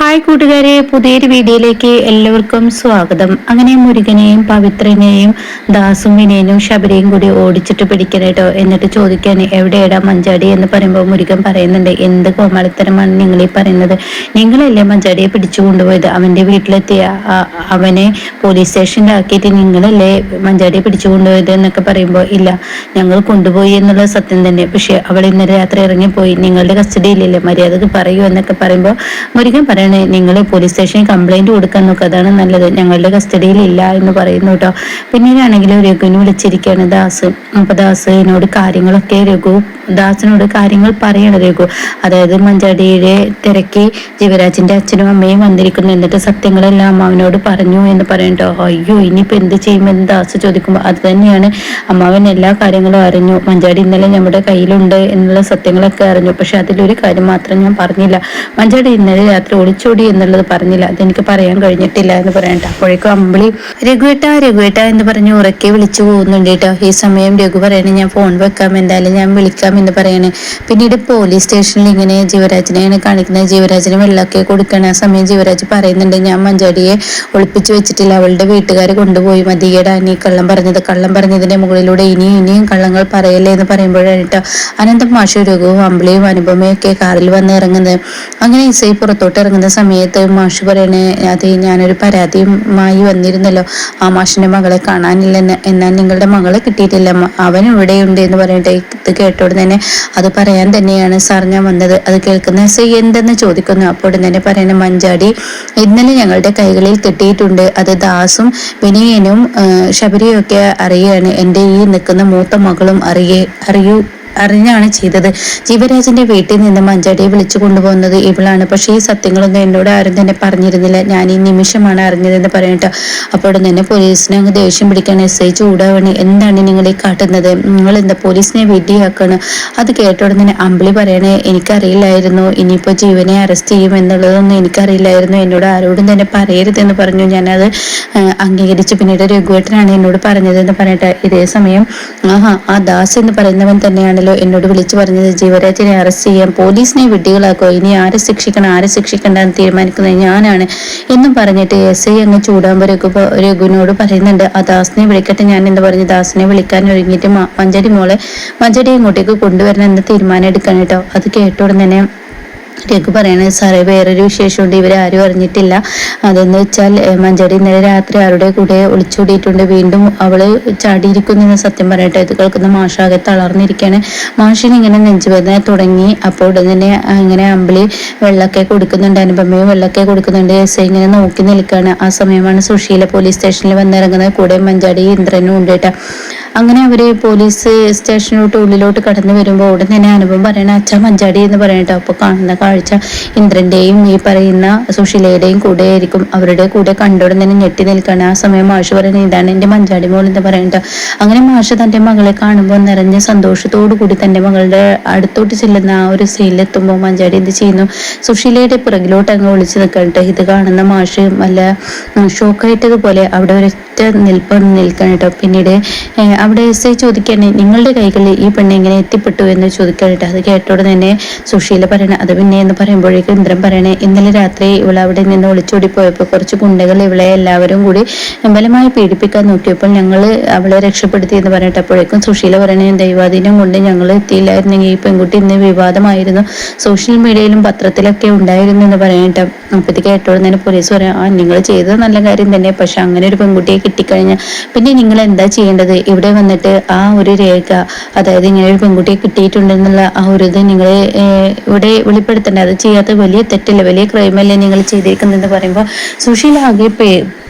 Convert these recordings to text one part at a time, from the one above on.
Hi കൂട്ടുകാരെ പുതിയൊരു വീഡിയോയിലേക്ക് എല്ലാവർക്കും സ്വാഗതം. അങ്ങനെ മുരുകനെയും പവിത്രനെയും ദാസും വിനയനും ശബരിയും കൂടി ഓടിച്ചിട്ട് പിടിക്കണേട്ടോ. എന്നിട്ട് ചോദിക്കാൻ എവിടെയാടാ മഞ്ചാടി? എന്ന് പറയുമ്പോൾ മുരുകൻ പറയുന്നുണ്ട് എന്ത് കോമാളിത്തരമാണ് നിങ്ങൾ ഈ പറയുന്നത്? നിങ്ങളല്ലേ മഞ്ചാടിയെ പിടിച്ചു കൊണ്ടുപോയത്? അവന്റെ വീട്ടിലെത്തിയ അവനെ പോലീസ് സ്റ്റേഷനിലാക്കിയിട്ട് നിങ്ങളല്ലേ മഞ്ചാടിയെ പിടിച്ചു കൊണ്ടുപോയത്? എന്നൊക്കെ പറയുമ്പോൾ ഇല്ല ഞങ്ങൾ കൊണ്ടുപോയി എന്നുള്ള സത്യം തന്നെ. പക്ഷെ അവൾ ഇന്നലെ രാത്രി ഇറങ്ങിപ്പോയി. നിങ്ങളുടെ കസ്റ്റഡിയിലല്ലേ? മര്യാദയ്ക്ക് പറയൂ എന്നൊക്കെ പറയുമ്പോൾ മുരുകൻ പറയണം എന്താണ് നിങ്ങൾ പോലീസ് സ്റ്റേഷനിൽ കംപ്ലൈന്റ് കൊടുക്കാൻ നോക്കുക അതാണ് നല്ലത്. ഞങ്ങളുടെ കസ്റ്റഡിയിൽ ഇല്ല എന്ന് പറയുന്നു കേട്ടോ പിന്നീടാണെങ്കിൽ രഘുവിനെ വിളിച്ചിരിക്കുകയാണ് ദാസ്. അപ്പൊ ദാസിനോട് കാര്യങ്ങളൊക്കെ രഘു ദാസിനോട് കാര്യങ്ങൾ പറയണം രഘു. അതായത് മഞ്ചാടിയുടെ തിരക്കി ജീവരാജിന്റെ അച്ഛനും അമ്മയും വന്നിരിക്കുന്നു. എന്നിട്ട് സത്യങ്ങളെല്ലാം അമ്മാവനോട് പറഞ്ഞു എന്ന് പറയണ്ടോ അയ്യോ ഇനിയിപ്പോ എന്ത് ചെയ്യുമെന്ന് ദാസ് ചോദിക്കുമ്പോൾ അത് തന്നെയാണ്. അമ്മാവൻ എല്ലാ കാര്യങ്ങളും അറിഞ്ഞു. മഞ്ചാടി ഇന്നലെ നമ്മുടെ കയ്യിലുണ്ട് എന്നുള്ള സത്യങ്ങളൊക്കെ അറിഞ്ഞു. പക്ഷെ അതിലൊരു കാര്യം മാത്രം ഞാൻ പറഞ്ഞില്ല. മഞ്ചാടി ഇന്നലെ രാത്രി ഒളിച്ചോടി എന്നുള്ളത് പറഞ്ഞില്ല. അതെനിക്ക് പറയാൻ കഴിഞ്ഞിട്ടില്ല എന്ന് പറയണ്ട. അപ്പോഴേക്കും അമ്പിളി രഘുവേട്ട രഘുവേട്ട എന്ന് പറഞ്ഞ് ഉറക്കെ വിളിച്ചു പോകുന്നുണ്ട് കേട്ടോ. ഈ സമയം രഘു പറയണേ ഞാൻ ഫോൺ വെക്കാം എന്തായാലും ഞാൻ വിളിക്കാം എന്ന് പറയണേ. പിന്നീട് പോലീസ് സ്റ്റേഷനിൽ ഇങ്ങനെ ജീവരാജിനെയാണ് കാണിക്കുന്നത്. ജീവരാജിന് വെള്ളമൊക്കെ കൊടുക്കണ ആ സമയം ജീവരാജ് പറയുന്നുണ്ട് ഞാൻ മഞ്ചാടിയെ ഒളിപ്പിച്ചു വെച്ചിട്ടില്ല. അവളുടെ വീട്ടുകാരെ കൊണ്ടുപോയി. മതിയേടാ അനി കള്ളം പറഞ്ഞത് കള്ളം പറഞ്ഞതിന്റെ മുകളിലൂടെ ഇനിയും ഇനിയും കള്ളങ്ങൾ പറയല്ലേ എന്ന് പറയുമ്പോഴാണ് കേട്ടോ അനന്തം മാഷു രഘുവും അമ്പിളിയും അനുപമയും ഒക്കെ കാറിൽ വന്ന് ഇറങ്ങുന്നത്. അങ്ങനെ ഇസൈ പുറത്തോട്ട് ഇറങ്ങുന്ന സമയത്ത് മാഷ് പറയണേ അത് ഞാനൊരു പരാതിയുമായി വന്നിരുന്നല്ലോ. ആ മാഷിന്റെ മകളെ കാണാനില്ല എന്നാൽ നിങ്ങളുടെ മകളെ കിട്ടിയിട്ടില്ല. അവൻ ഇവിടെയുണ്ട് എന്ന് പറഞ്ഞിട്ട് ഇത് കേട്ടോട് തന്നെ അത് പറയാൻ തന്നെയാണ് സാർ ഞാൻ വന്നത്. അത് കേൾക്കുന്ന എസ് എന്തെന്ന് ചോദിക്കുന്നു. അപ്പോൾ തന്നെ പറയണ മഞ്ചാടി ഇന്നലെ ഞങ്ങളുടെ കൈകളിൽ കിട്ടിയിട്ടുണ്ട്. അത് ദാസും വിനയനും ശബരിയൊക്കെ അറിയാണ്. എന്റെ ഈ നിൽക്കുന്ന മൂത്ത മകളും അറിയേ അറിയൂ അറിഞ്ഞാണ് ചെയ്തത്. ജീവരാജന്റെ വീട്ടിൽ നിന്ന് മഞ്ചാടിയെ വിളിച്ചു കൊണ്ടുപോകുന്നത് ഇവളാണ്. പക്ഷേ ഈ സത്യങ്ങളൊന്നും എന്നോട് ആരും തന്നെ പറഞ്ഞിരുന്നില്ല. ഞാൻ ഈ നിമിഷമാണ് അറിഞ്ഞതെന്ന് പറയട്ടോ അപ്പോൾ തന്നെ പോലീസിനെ അങ്ങ് ദേഷ്യം പിടിക്കാൻ എസ് ഐ ചൂടാവണി. എന്താണ് നിങ്ങൾ ഈ കാട്ടുന്നത്? നിങ്ങൾ എന്താ പോലീസിനെ വെടിയാക്കണം? അത് കേട്ടോടെ തന്നെ അമ്പിളി പറയണേ എനിക്കറിയില്ലായിരുന്നു. ഇനിയിപ്പോൾ ജീവനെ അറസ്റ്റ് ചെയ്യും എന്നുള്ളതൊന്നും എനിക്കറിയില്ലായിരുന്നു. എന്നോട് ആരോടും തന്നെ പറയരുതെന്ന് പറഞ്ഞു. ഞാനത് അംഗീകരിച്ച്. പിന്നീട് രഘുവേട്ടനാണ് എന്നോട് പറഞ്ഞതെന്ന് പറയട്ടെ. ഇതേ സമയം ആഹാ ആ ദാസ് എന്ന് പറയുന്നവൻ തന്നെയാണ് ആണല്ലോ എന്നോട് വിളിച്ചു പറഞ്ഞത് ജീവരാജിനെ അറസ്റ്റ് ചെയ്യാം പോലീസിനെ വിഡ്ഢികളാക്കോ? ഇനി ആരെ ശിക്ഷിക്കണം ആരെ ശിക്ഷിക്കണ്ട എന്ന് തീരുമാനിക്കുന്നത് ഞാനാണ്. എന്നും പറഞ്ഞിട്ട് എസ് ഐ അങ്ങ് ചൂടാമ്പരൊക്കെ രഘുവിനോട് പറയുന്നുണ്ട്. ആ ദാസിനെ വിളിക്കട്ടെ ഞാൻ എന്ന് പറഞ്ഞ് ദാസിനെ വിളിക്കാൻ ഒരുങ്ങിയിട്ട് മഞ്ചടി മോളെ മഞ്ചടി ഇങ്ങോട്ടേക്ക് കൊണ്ടുവരണം എന്ന് തീരുമാനം എടുക്കാൻ കേട്ടോ. അത് കേട്ടോടെ തന്നെ രഘു പറയണ സാറേ വേറൊരു വിശേഷമുണ്ട്. ഇവരാരും അറിഞ്ഞിട്ടില്ല. അതെന്ന് വെച്ചാൽ മഞ്ചാടി ഇന്നലെ രാത്രി ആരുടെ കൂടെ ഒളിച്ചോടിയിട്ടുണ്ട്. വീണ്ടും അവൾ ചാടിയിരിക്കുന്നു സത്യം പറയട്ടെ. ഇത് കേൾക്കുന്ന മാഷാകെ തളർന്നിരിക്കുകയാണ് മാഷിന് ഇങ്ങനെ നെഞ്ചുവേദന തുടങ്ങി. അപ്പോൾ ഉടൻ തന്നെ ഇങ്ങനെ അമ്പിളി വെള്ളക്കെ കൊടുക്കുന്നുണ്ട്. അനുപമയും വെള്ളക്കെ കൊടുക്കുന്നുണ്ട്. എസ് ഐ ഇങ്ങനെ നോക്കി നിൽക്കുകയാണ്. ആ സമയമാണ് സുശീല പോലീസ് സ്റ്റേഷനിൽ വന്നിറങ്ങുന്നത്. കൂടെ മഞ്ചാടി ഇന്ദ്രനും ഉണ്ട് കേട്ടോ. അങ്ങനെ അവർ പോലീസ് സ്റ്റേഷനിലോട്ട് ഉള്ളിലോട്ട് കടന്നു വരുമ്പോൾ ഉടൻ തന്നെ അനുഭവം പറയണ അച്ഛ മഞ്ചാടി എന്ന് പറയട്ടോ അപ്പൊ കാണുന്ന കാഴ്ച ഇന്ദ്രന്റെയും ഈ പറയുന്ന സുശീലയുടെയും കൂടെ ആയിരിക്കും. അവരുടെ കൂടെ കണ്ടോടെ തന്നെ ഞെട്ടി നിൽക്കുകയാണ് ആ സമയം മാഷ് പറയുന്നത് ഇതാണ് എന്റെ മഞ്ചാടി മോൾ എന്ന് പറയട്ടെ അങ്ങനെ മാഷ് തന്റെ മകളെ കാണുമ്പോൾ നിറഞ്ഞ സന്തോഷത്തോടു കൂടി തന്റെ മകളുടെ അടുത്തോട്ട് ചെല്ലുന്ന ആ ഒരു സീലെത്തുമ്പോൾ മഞ്ചാടി എന്ത് ചെയ്യുന്നു? സുശീലയുടെ പിറകിലോട്ട് അങ്ങ് ഒളിച്ചു നിൽക്കട്ടെ ഇത് കാണുന്ന മാഷ് നല്ല ഷോക്കായിട്ടതുപോലെ അവിടെ ഒരൊറ്റ നിൽപ്പ് നിൽക്കണം കേട്ടോ. പിന്നീട് അവിടെ എസ് ഐ ചോദിക്കുകയാണ് നിങ്ങളുടെ കൈകളിൽ ഈ പെണ്ണ് എങ്ങനെ എത്തിപ്പെട്ടു? എന്ന് ചോദിക്കാനിട്ട് അത് കേട്ടോടെ തന്നെ സുശീല പറയണ അത് പിന്നെ എന്ന് പറയുമ്പോഴേക്കും ഇന്ദ്രൻ പറയണേ ഇന്നലെ രാത്രി ഇവൾ അവിടെ നിന്ന് ഒളിച്ചോടി പോയപ്പോൾ കുറച്ച് ഗുണ്ടകൾ ഇവളെ എല്ലാവരും കൂടി ബലമായി പീഡിപ്പിക്കാൻ നോക്കിയപ്പോൾ ഞങ്ങൾ അവളെ രക്ഷപ്പെടുത്തി എന്ന് പറഞ്ഞിട്ടപ്പോഴേക്കും സുശീല പറയണേ ദൈവാധീനം കൊണ്ട് ഞങ്ങൾ എത്തിയില്ലായിരുന്നെങ്കിൽ ഈ പെൺകുട്ടി ഇന്ന് വിവാദമായിരുന്നു. സോഷ്യൽ മീഡിയയിലും പത്രത്തിലൊക്കെ ഉണ്ടായിരുന്നു എന്ന് പറയട്ടെ അപ്പത്തേക്ക് കേട്ടോടെ തന്നെ പോലീസ് പറയാം ആ നിങ്ങൾ ചെയ്തത് നല്ല കാര്യം തന്നെ പക്ഷെ അങ്ങനെ ഒരു പെൺകുട്ടിയെ കിട്ടിക്കഴിഞ്ഞാൽ പിന്നെ നിങ്ങൾ എന്താ ചെയ്യേണ്ടത്? ഇവിടെ വന്നിട്ട് ആ ഒരു രേഖ അതായത് ഇങ്ങനെ ഒരു പെൺകുട്ടിയെ കിട്ടിയിട്ടുണ്ടെന്നുള്ള ആ ഒരു ഇത് നിങ്ങൾ ഇവിടെ വെളിപ്പെടുത്തേണ്ടത് അത് ചെയ്യാത്ത വലിയ തെറ്റല്ലേ? വലിയ ക്രൈമല്ലേ നിങ്ങൾ ചെയ്തേക്കുന്നതെന്ന് പറയുമ്പോൾ സുശീല ആകെ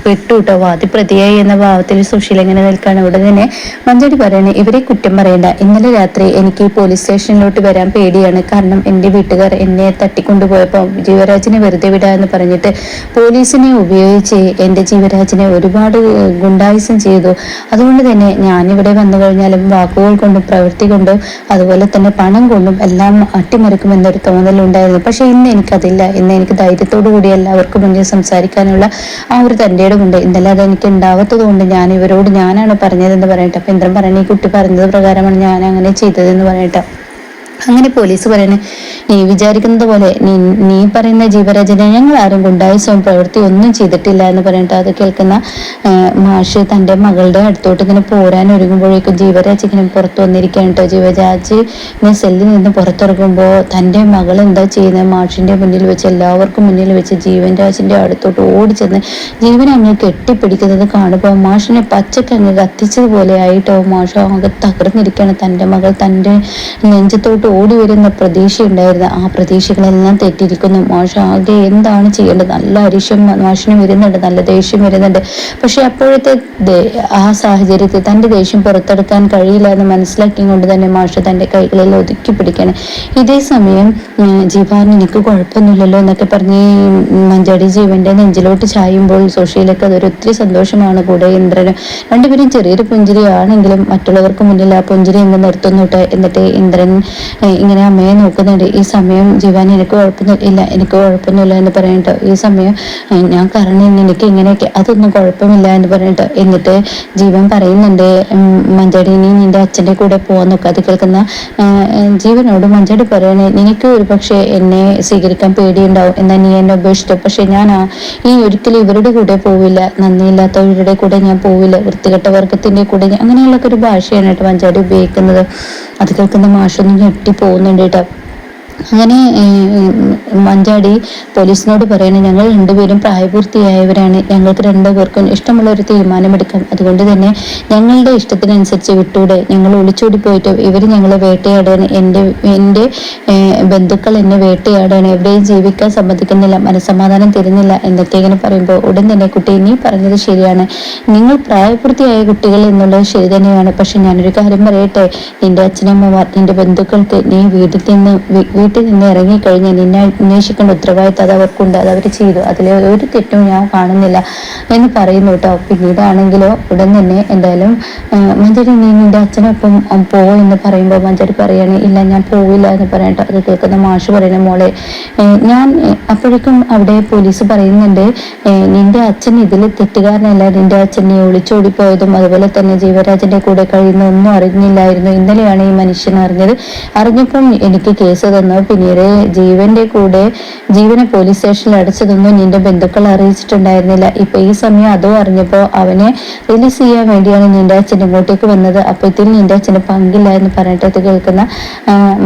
പെട്ടു കേട്ടോ വാതിപ്രതിയായി എന്ന ഭാവത്തിൽ സുശീൽ എങ്ങനെ നിൽക്കാണ്? ഉടൻ തന്നെ മഞ്ചടി പറയണേ ഇവരെ കുറ്റം പറയണ്ട. ഇന്നലെ രാത്രി എനിക്ക് പോലീസ് സ്റ്റേഷനിലോട്ട് വരാൻ പേടിയാണ്. കാരണം എന്റെ വീട്ടുകാർ എന്നെ തട്ടിക്കൊണ്ടുപോയപ്പോൾ ജീവരാജിനെ വെറുതെ വിടാ എന്ന് പറഞ്ഞിട്ട് പോലീസിനെ ഉപയോഗിച്ച് എന്റെ ജീവരാജിനെ ഒരുപാട് ഗുണ്ടായുസം ചെയ്തു. അതുകൊണ്ട് തന്നെ ഞാനിവിടെ വന്നു കഴിഞ്ഞാലും വാക്കുകൾ കൊണ്ടും പ്രവൃത്തി കൊണ്ടും അതുപോലെ തന്നെ പണം കൊണ്ടും എല്ലാം അട്ടിമറിക്കുമെന്നൊരു തോന്നലുണ്ടായിരുന്നു. പക്ഷേ ഇന്ന് എനിക്കതില്ല. ഇന്ന് എനിക്ക് ധൈര്യത്തോടു കൂടി എല്ലാവർക്കും മുന്നിൽ സംസാരിക്കാനുള്ള ആ ഒരു തന്റെ കൊണ്ട് ഇന്നലെ അത് എനിക്ക് ഉണ്ടാവാത്തത് കൊണ്ട് ഞാൻ ഇവരോട് ഞാനാണ് പറഞ്ഞതെന്ന് പറയട്ടെ അപ്പൊ ഇന്ദ്രൻ പറയണ ഈ കുട്ടി പറഞ്ഞത് പ്രകാരമാണ് ഞാൻ അങ്ങനെ ചെയ്തതെന്ന് പറയട്ടെ അങ്ങനെ പോലീസ് പറയുന്നത് നീ വിചാരിക്കുന്നത് പോലെ നീ നീ പറയുന്ന ജീവരചന ഞങ്ങൾ ആരും ഗുണ്ടായുസവും പ്രവൃത്തി ഒന്നും ചെയ്തിട്ടില്ല എന്ന് പറഞ്ഞിട്ട് അത് കേൾക്കുന്ന മാഷ് തന്റെ മകളുടെ അടുത്തോട്ട് ഇങ്ങനെ പോരാൻ ഒരുങ്ങുമ്പോഴേക്കും ജീവരാജ് ഇങ്ങനെ പുറത്തു വന്നിരിക്കുകയാണ് കേട്ടോ ജീവരാജ് ഇങ്ങനെ സെല്ലിൽ നിന്ന് പുറത്തിറങ്ങുമ്പോൾ തന്റെ മകൾ എന്താ ചെയ്യുന്നത്? മാഷിന്റെ മുന്നിൽ വെച്ച് എല്ലാവർക്കും മുന്നിൽ വെച്ച് ജീവൻ രാജിന്റെ അടുത്തോട്ട് ഓടിച്ചെന്ന് ജീവൻ അങ്ങ് കെട്ടിപ്പിടിക്കുന്നത് കാണുമ്പോൾ മാഷിനെ പച്ചക്ക് അങ്ങ് കത്തിച്ചതുപോലെ ആയിട്ടോ. മാഷ് അങ്ങ് തകർന്നിരിക്കുകയാണ്. തന്റെ മകൾ തന്റെ നെഞ്ചത്തോട്ട് ഓടി വരുന്ന പ്രതീക്ഷയുണ്ടായിരുന്നു. ആ പ്രതീക്ഷകളെല്ലാം തെറ്റിരിക്കുന്നു മോശ ആകെ എന്താണ് ചെയ്യേണ്ടത്? നല്ല അരിശം മാഷിന് വരുന്നുണ്ട്. നല്ല ദേഷ്യം വരുന്നുണ്ട്. പക്ഷെ അപ്പോഴത്തെ ആ സാഹചര്യത്തിൽ തന്റെ ദേഷ്യം പുറത്തെടുക്കാൻ കഴിയില്ല എന്ന് മനസ്സിലാക്കി കൊണ്ട് തന്നെ മാഷ തന്റെ കൈകളിൽ ഒതുക്കി പിടിക്കണം ഇതേ സമയം ജീവാൻ എനിക്ക് കുഴപ്പമൊന്നുമില്ലല്ലോ എന്നൊക്കെ പറഞ്ഞ് മഞ്ചാടി ജീവന്റെ നെഞ്ചിലോട്ട് ചായുമ്പോൾ സുഷീലൊക്കെ അതൊരു ഒത്തിരി സന്തോഷമാണ് കൂടെ ഇന്ദ്രനും. രണ്ടുപേരും ചെറിയൊരു പുഞ്ചിരിയാണെങ്കിലും മറ്റുള്ളവർക്ക് മുന്നിൽ ആ പുഞ്ചിരി എന്ന് നിർത്തുന്നുട്ട് എന്നിട്ട് ഇന്ദ്രൻ ഇങ്ങനെ അമ്മയെ നോക്കുന്നുണ്ട്. ഈ സമയം ജീവാൻ എനിക്ക് കുഴപ്പമൊന്നുമില്ല എനിക്ക് കുഴപ്പമൊന്നുമില്ല എന്ന് പറയട്ടോ ഈ സമയം ഞാൻ കാരണം എനിക്ക് ഇങ്ങനെയൊക്കെ അതൊന്നും കുഴപ്പമില്ല എന്ന് പറഞ്ഞിട്ട് എന്നിട്ട് ജീവൻ പറയുന്നുണ്ട് മഞ്ചാടി നീ നിന്റെ അച്ഛന്റെ കൂടെ പോകാൻ അത് കേൾക്കുന്ന ജീവനോട് മഞ്ചാടി പറയണേ നിനക്ക് ഒരു പക്ഷേ എന്നെ സ്വീകരിക്കാൻ പേടിയുണ്ടാവും. എന്നാൽ നീ എന്നെ ഉപേക്ഷിച്ചു? പക്ഷെ ഞാൻ ഈ ഒരിക്കലും ഇവരുടെ കൂടെ പോവില്ല. നന്ദിയില്ലാത്തവരുടെ കൂടെ ഞാൻ പോവില്ല. വൃത്തികെട്ട വർഗത്തിന്റെ കൂടെ അങ്ങനെയുള്ള ഒരു ഭാഷയാണ് കേട്ടോ മഞ്ചാടി ഉപയോഗിക്കുന്നത്. അത് കേൾക്കുന്ന മാഷൊന്നും ഞെട്ടി പോകുന്നുണ്ട് കേട്ടോ. അങ്ങനെ മഞ്ചാടി പോലീസിനോട് പറയുന്നത് ഞങ്ങൾ രണ്ടുപേരും പ്രായപൂർത്തിയായവരാണ്. ഞങ്ങൾക്ക് രണ്ടുപേർക്കും ഇഷ്ടമുള്ള ഒരു തീരുമാനമെടുക്കാം. അതുകൊണ്ട് തന്നെ ഞങ്ങളുടെ ഇഷ്ടത്തിനനുസരിച്ച് വിട്ടൂടെ. ഞങ്ങൾ ഒളിച്ചോടി പോയിട്ട് ഇവർ ഞങ്ങളെ വേട്ടയാടാണ് എന്റെ എന്റെ ബന്ധുക്കൾ എന്നെ വേട്ടയാടാണ് എവിടെയും ജീവിക്കാൻ സമ്മതിക്കുന്നില്ല. മനസ്സമാധാനം തരുന്നില്ല എന്നൊക്കെ ഇങ്ങനെ പറയുമ്പോൾ ഉടൻ തന്നെ കുട്ടി നീ പറഞ്ഞത് ശരിയാണ്. നിങ്ങൾ പ്രായപൂർത്തിയായ കുട്ടികൾ എന്നുള്ളത് ശരി തന്നെയാണ്. പക്ഷെ ഞാനൊരു കാര്യം പറയട്ടെ. നിന്റെ അച്ഛനമ്മമാർ നിന്റെ ബന്ധുക്കൾക്ക് നീ വീട്ടിൽ നിന്ന് വീട്ടിൽ നിന്ന് ഇറങ്ങിക്കഴിഞ്ഞാൽ നിന്നെ അന്വേഷിക്കേണ്ട ഉത്തരവാദിത്തം അത് അവർക്കുണ്ട്. അത് അവർ ചെയ്തു. അതിൽ ഒരു തെറ്റും ഞാൻ കാണുന്നില്ല എന്ന് പറയുന്നു കേട്ടോ. പിന്നീടാണെങ്കിലോ ഉടൻ തന്നെ എന്തായാലും മഞ്ചരി നീ നിന്റെ അച്ഛനൊപ്പം പോ എന്ന് പറയുമ്പോൾ മഞ്ചരി പറയാണ് ഇല്ല ഞാൻ പോവില്ല എന്ന് പറയട്ടോ അത് കേൾക്കുന്ന മാഷ് പറയണ മോളെ ഞാൻ അപ്പോഴേക്കും അവിടെ പോലീസ് പറയുന്നുണ്ട് നിന്റെ അച്ഛൻ ഇതിൽ തെറ്റുകാരനല്ല. നിന്റെ അച്ഛനെ ഒളിച്ചോടിപ്പോയതും അതുപോലെ തന്നെ ജീവരാജന്റെ കൂടെ കഴിയുന്ന ഒന്നും അറിഞ്ഞില്ലായിരുന്നു. ഇന്നലെയാണ് ഈ മനുഷ്യൻ അറിഞ്ഞത്. അറിഞ്ഞപ്പം എനിക്ക് കേസ് തന്നു. പിന്നീട് ജീവന്റെ കൂടെ ജീവനെ പോലീസ് സ്റ്റേഷനിൽ അടച്ചതൊന്നും നിന്റെ ബന്ധുക്കൾ അറിയിച്ചിട്ടുണ്ടായിരുന്നില്ല. ഇപ്പൊ ഈ സമയം അതോ അറിഞ്ഞപ്പോ അവനെ റിലീസ് ചെയ്യാൻ വേണ്ടിയാണ് നിന്റെ അച്ഛൻ ഇങ്ങോട്ടേക്ക് വന്നത്. അപ്പൊ ഇതിൽ നിന്റെ അച്ഛന് പങ്കില്ല എന്ന് പറഞ്ഞിട്ട് കേൾക്കുന്ന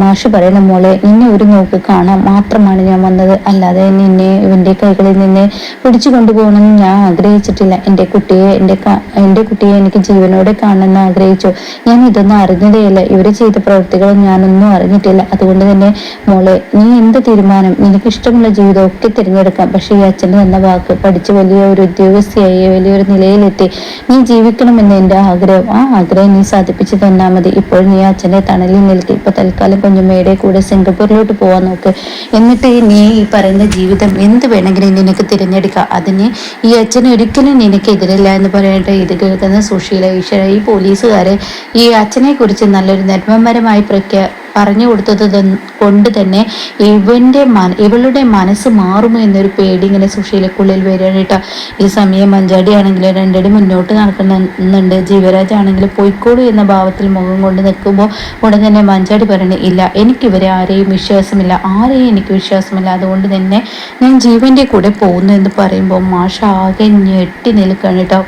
മാഷ് പറയണ മോളെ നിന്നെ ഒരു നോക്ക് കാണാൻ മാത്രമാണ് ഞാൻ വന്നത്. അല്ലാതെ നിന്നെ ഇവന്റെ കൈകളിൽ നിന്നെ പിടിച്ചു കൊണ്ടുപോകണമെന്ന് ഞാൻ ആഗ്രഹിച്ചിട്ടില്ല. എന്റെ കുട്ടിയെ എന്റെ എന്റെ കുട്ടിയെ എനിക്ക് ജീവനോടെ കാണണമെന്ന് ആഗ്രഹിച്ചു. ഞാൻ ഇതൊന്നും അറിഞ്ഞതേയില്ല. ഇവർ ചെയ്ത പ്രവൃത്തികളും ഞാനൊന്നും അറിഞ്ഞിട്ടില്ല. അതുകൊണ്ട് തന്നെ മോളെ നീ എന്ത് തീരുമാനം? നിനക്ക് ഇഷ്ടമുള്ള ജീവിതം ഒക്കെ തിരഞ്ഞെടുക്കാം. പക്ഷേ ഈ അച്ഛന്റെ എന്ന വാക്ക് പഠിച്ച് വലിയ ഒരു ഉദ്യോഗസ്ഥയായി വലിയൊരു നിലയിലെത്തി. നീ ജീവിക്കണമെന്ന് എന്റെ ആഗ്രഹം. ആ ആഗ്രഹം നീ സാധിപ്പിച്ചു തന്നാൽ മതി. ഇപ്പോൾ നീ അച്ഛന്റെ തണലിൽ നിൽക്കി. ഇപ്പൊ തൽക്കാലം കുഞ്ഞുമ്മയുടെ കൂടെ സിംഗപ്പൂരിലോട്ട് പോവാൻ നോക്ക്. എന്നിട്ട് നീ ഈ പറയുന്ന ജീവിതം എന്ത് വേണമെങ്കിലും നിനക്ക് തിരഞ്ഞെടുക്കാം. അതിന് ഈ അച്ഛൻ ഒരിക്കലും നിനക്കെതിരല്ല എന്ന് പറയട്ടെ ഇത് കേൾക്കുന്ന സുശീല ഈശ്വര. ഈ പോലീസുകാരെ ഈ അച്ഛനെ കുറിച്ച് നല്ലൊരു നിർമ്മപരമായി പ്രഖ്യാ പറഞ്ഞു കൊടുത്തത് കൊണ്ട് തന്നെ ഇവന്റെ മന ഇവളുടെ മനസ്സ് മാറുമോ എന്നൊരു പേടി ഇങ്ങനെ സുഷീലക്കുള്ളിൽ വരികയാണ് ഈ സമയം മഞ്ചാടി ആണെങ്കിൽ രണ്ടടി മുന്നോട്ട് നടക്കുന്നുണ്ട് ജീവരാജ് ആണെങ്കിൽ പൊയ്ക്കോളൂ എന്ന ഭാവത്തിൽ മുഖം കൊണ്ട് നിൽക്കുമ്പോൾ ഉടൻ തന്നെ മഞ്ചാടി പറയണേ ഇല്ല എനിക്കിവരെ ആരെയും വിശ്വാസമില്ല. ആരെയും എനിക്ക് വിശ്വാസമില്ല. അതുകൊണ്ട് തന്നെ ഞാൻ ജീവന്റെ കൂടെ പോകുന്നു എന്ന് പറയുമ്പോൾ മാഷ ആകെ ഞെട്ടി നിൽക്കുകയാണ് കേട്ടോ.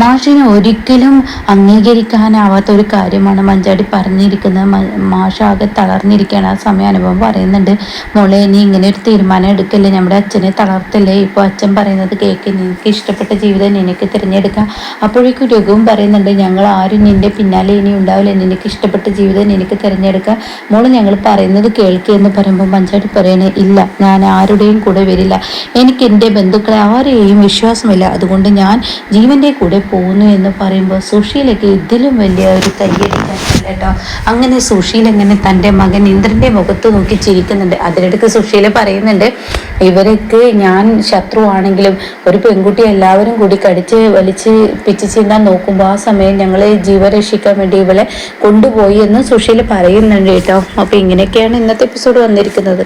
മാഷിന് ഒരിക്കലും അംഗീകരിക്കാനാവാത്ത ഒരു കാര്യമാണ് മഞ്ചാടി പറഞ്ഞിരിക്കുന്നത്. മാഷ ആകെ തളർന്നിരിക്കുകയാണ് ആ സമയം അനുഭവം പറയുന്നുണ്ട്. മോളെ നീ ഇങ്ങനെ ഒരു തീരുമാനം എടുക്കല്ലേ? നമ്മുടെ അച്ഛനെ തളർത്തല്ലേ? ഇപ്പോൾ അച്ഛൻ പറയുന്നത് കേൾക്ക് നിനക്ക് ഇഷ്ടപ്പെട്ട ജീവിതം നിനക്ക് തിരഞ്ഞെടുക്കാം. അപ്പോഴേക്കും രഘുവും പറയുന്നുണ്ട് ഞങ്ങൾ ആരും നിന്റെ പിന്നാലെ ഇനി ഉണ്ടാവില്ല. നിനക്ക് ഇഷ്ടപ്പെട്ട ജീവിതം നിനക്ക് തിരഞ്ഞെടുക്കാം. മോൾ ഞങ്ങൾ പറയുന്നത് കേൾക്കുക എന്ന് പറയുമ്പോൾ മഞ്ചാടി പറയണേ ഇല്ല ഞാൻ ആരുടെയും കൂടെ വരില്ല. എനിക്ക് എന്റെ ബന്ധുക്കളെ ആരെയും വിശ്വാസമില്ല. അതുകൊണ്ട് ഞാൻ ജീവന്റെ കൂടെ പോകുന്നു എന്ന് പറയുമ്പോൾ സുഷീലയ്ക്ക് ഇതിലും വലിയ ഒരു കയ്യടിക്കാൻ കേട്ടോ. അങ്ങനെ സുഷീൽ ഇങ്ങനെ തന്റെ മകൻ ഇന്ദ്രന്റെ മുഖത്ത് നോക്കി ചിരിക്കുന്നുണ്ട്. അതിനിടയ്ക്ക് സുഷീല പറയുന്നുണ്ട് ഇവർക്ക് ഞാൻ ശത്രുവാണെങ്കിലും ഒരു പെൺകുട്ടി എല്ലാവരും കൂടി കടിച്ച് വലിച്ച് പിച്ച് ചീന്താൻ നോക്കുമ്പോൾ ആ സമയം ഞങ്ങൾ ജീവൻ രക്ഷിക്കാൻ വേണ്ടി ഇവളെ കൊണ്ടുപോയി എന്ന് സുഷീല പറയുന്നുണ്ട് കേട്ടോ. അപ്പോൾ ഇങ്ങനെയൊക്കെയാണ് ഇന്നത്തെ എപ്പിസോഡ് വന്നിരിക്കുന്നത്.